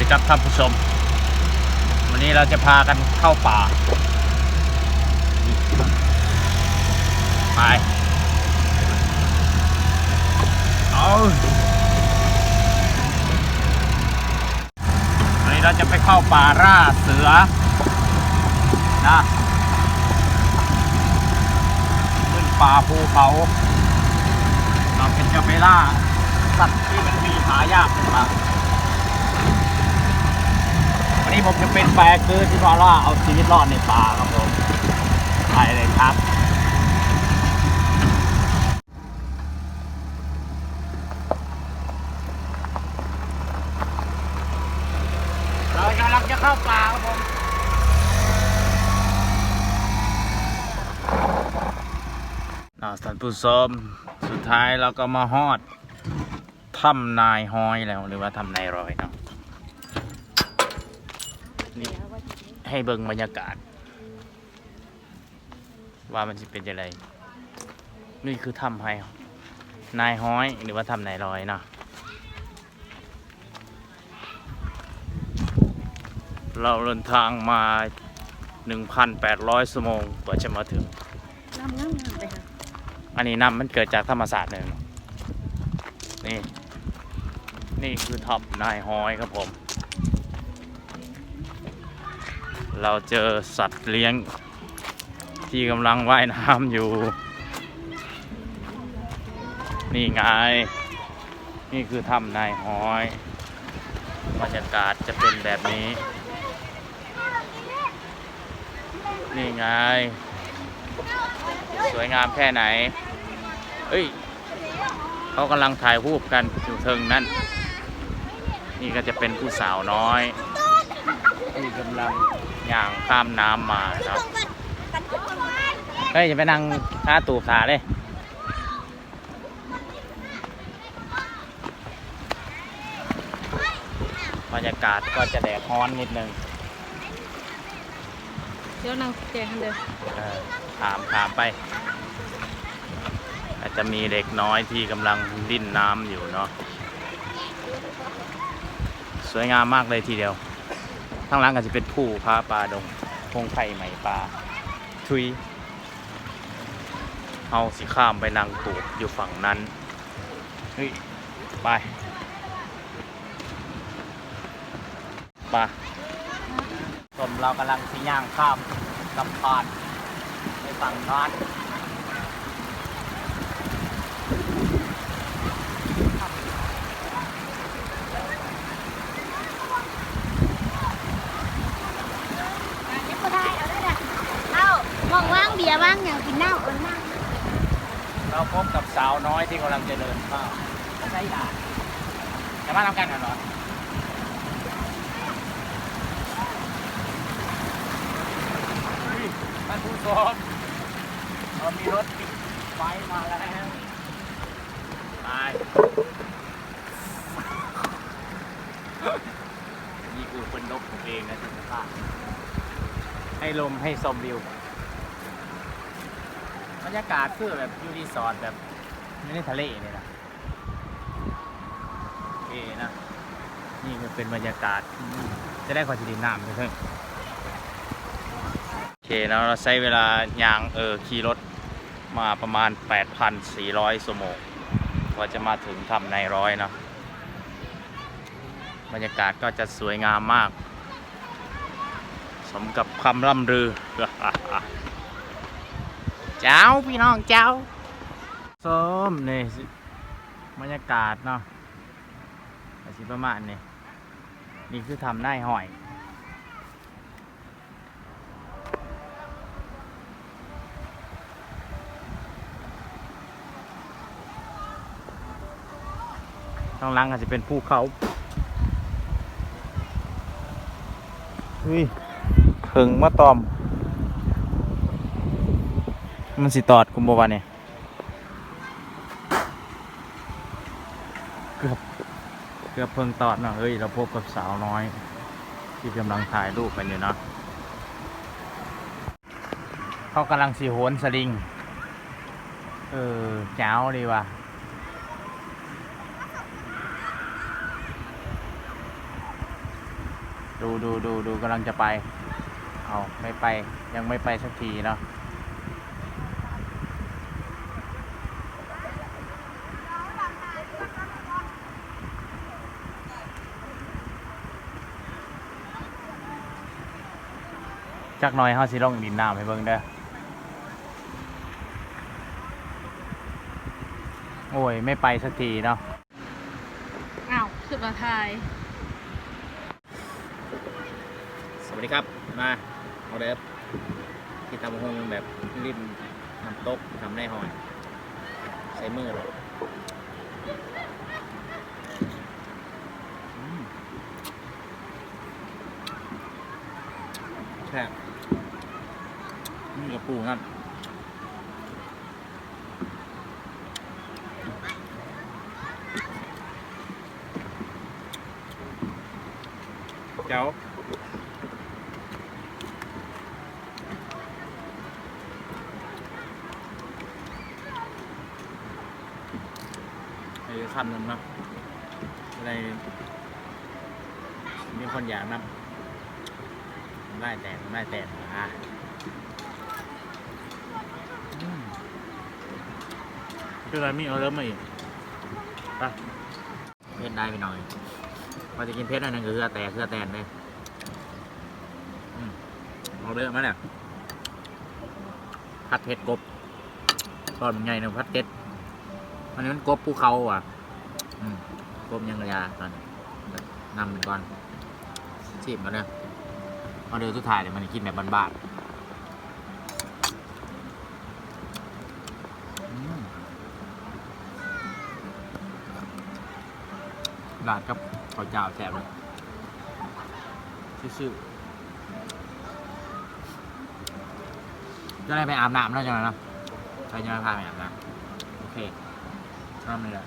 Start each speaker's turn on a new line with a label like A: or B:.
A: ดีครับท่านผู้ชม วันนี้เราจะพากันเข้าป่า ไปเอาวันนี้เราจะไปเข้าป่าร่าเสือนะขึ้นป่าภูเขาเราเป็นจะไปล่าสัตว์ที่มันมีหายากในป่า วันนี้ผมจะเป็นแบกคือที่พาล่าเอาชีวิตรอดในป่าครับผมไปเลยครับเรากำลังจะเข้าป่าครับผมนะท่านผู้ชมสุดท้ายเราก็มาฮอดถ้ำนายฮอยแล้วหรือว่าถ้ำนายรอยเนาะ นี่ให้เบิ่งบรรยากาศ ว่ามันจะเป็นยังไงนี่คือถ้ำไฮนายฮ้อยหรือว่าถ้ำนายรอยเนาะเราเดินทางมา 1,800ชั่วโมงกว่าจะมาถึง
B: น้ำงามๆเลยค่ะ
A: อันนี้น้ำมันเกิดจากธรรมศาสตร์หนึ่งนี่ นี่คือท็อปนายฮอยครับผม เราเจอสัตว์เลี้ยง ที่กำลังว่ายน้ำอยู่ นี่ไง นี่คือถ้ำนายฮอยบรรยากาศจะเป็นแบบนี้ นี่ไง สวยงามแค่ไหน เอ้ยเขากำลังถ่ายรูปกันอยู่เทิงนั่น นี่ก็จะเป็นผู้สาวน้อย ที่กำลังย่างข้ามน้ำมาเนาะเฮ้ยจะไปนั่งท่าตูบขาเลยบรรยากาศก็จะแดดร้อนนิดนึง
B: เดี๋ยวนางแจกกันเด้อ
A: เออถามถามไป อาจจะมีเด็กน้อยที่กำลังดิ้นน้ำอยู่เนาะ สวยงามมากเลยทีเดียว ข้างหล่างก็จะเป็นผู้พาปลาดงพงไข่ใหม่ปลาทุยเอาสิข้ามไปนางตูบอยู่ฝั่งนั้น เฮ้ย ไปไปสมเรากำลังสิย่างข้ามลำพานไปฝั่งนั้น
B: นี่ก็ได้เอาได้ละเอาม องว่าบียร์ว่างอย่างกินเหล้าเอันมาก
A: เราพบกับสาวน้อยที่กำลังจะเดินเข้าใช่ค่ะจะมาทำกันกันเหรอท่านผู้ชมเรามีรถติดไฟมาแล้วไปนี่กูเป็นนกผมเองนะที่ข้าให้ลมให้ชมวิว บรรยากาศคือแบบอยู่รีสอร์ทแบบไม่ได้ทะเลเลยนะโอเคนะ นี่ก็เป็นบรรยากาศ จะได้ขอจีดินน้ำเพิ่งโอเคแล้วเราใช้เวลายางเออขี่รถมาประมาณ 8,400ชั่วโมงกว่าจะมาถึงทำในร้อยนะบรรยากาศก็จะสวยงามมาก สมกับคำร่ำลือ เจ้าพี่น้องเจ้าส้มนี่สิบรรยากาศเนาะอาสิประมาณนี้นี่คือทำได้หอยข้างล่างอาจจะเป็นภูเขาเฮ้ยถึงมาตอม มันสิตอดกุมบวาเนี่ยเกือบเกือบเพิ่งตอดเนาะเฮ้ย เราพบกับสาวน้อย ที่กำลังถ่ายรูปกันอยู่เนาะเขากำลังสีโหนสลิง เออเจ้าดีว่ะดูดูดูดูกำลังจะไป เอาไม่ไปยังไม่ไปสักทีเนาะ จักหน่อยเฮาสิลงดินน้ำให้เบิ่งเด้อโอ้ย ไม่ไปสักทีเนาะ
B: อ้าวขึ้นมาทาย
A: สวัสดีครับ มาเอาเดิฟที่ทำหงแบบริมน้ำตกทำได้หอยใช้มือเลยอืมแค่ นี่กับปูครับเจ้าไอ้คำนึงเนาะอะไรมีคนอยากนำได้แต่ได้แต่อะอืม คืออะไรมีเอาเริ่มมาอีกไปเพชรได้ไปหน่อยพอจะกินเพชรอันนั้นก็คือแต่คือแตนเลยเอาเริ่มมาเนี่ยพัดเพชรกบตอนมันใหญ่หนึ่งพัดเพชรอันนี้มันกบภูเขาอะกบยังระยาตอนนำมันก่อนชิมมาเนี่ยเอาเดี๋ยวสุดท้ายเดี๋ยวมันกินแบบบ้านๆ ราดกับข้าวเจ้าแซ่บเลยซื่อๆจะได้ไปอาบน้ำแล้วจังเลยเนาะใครจะมาพาไปอาบน้ำโอเคทำเลยแหละ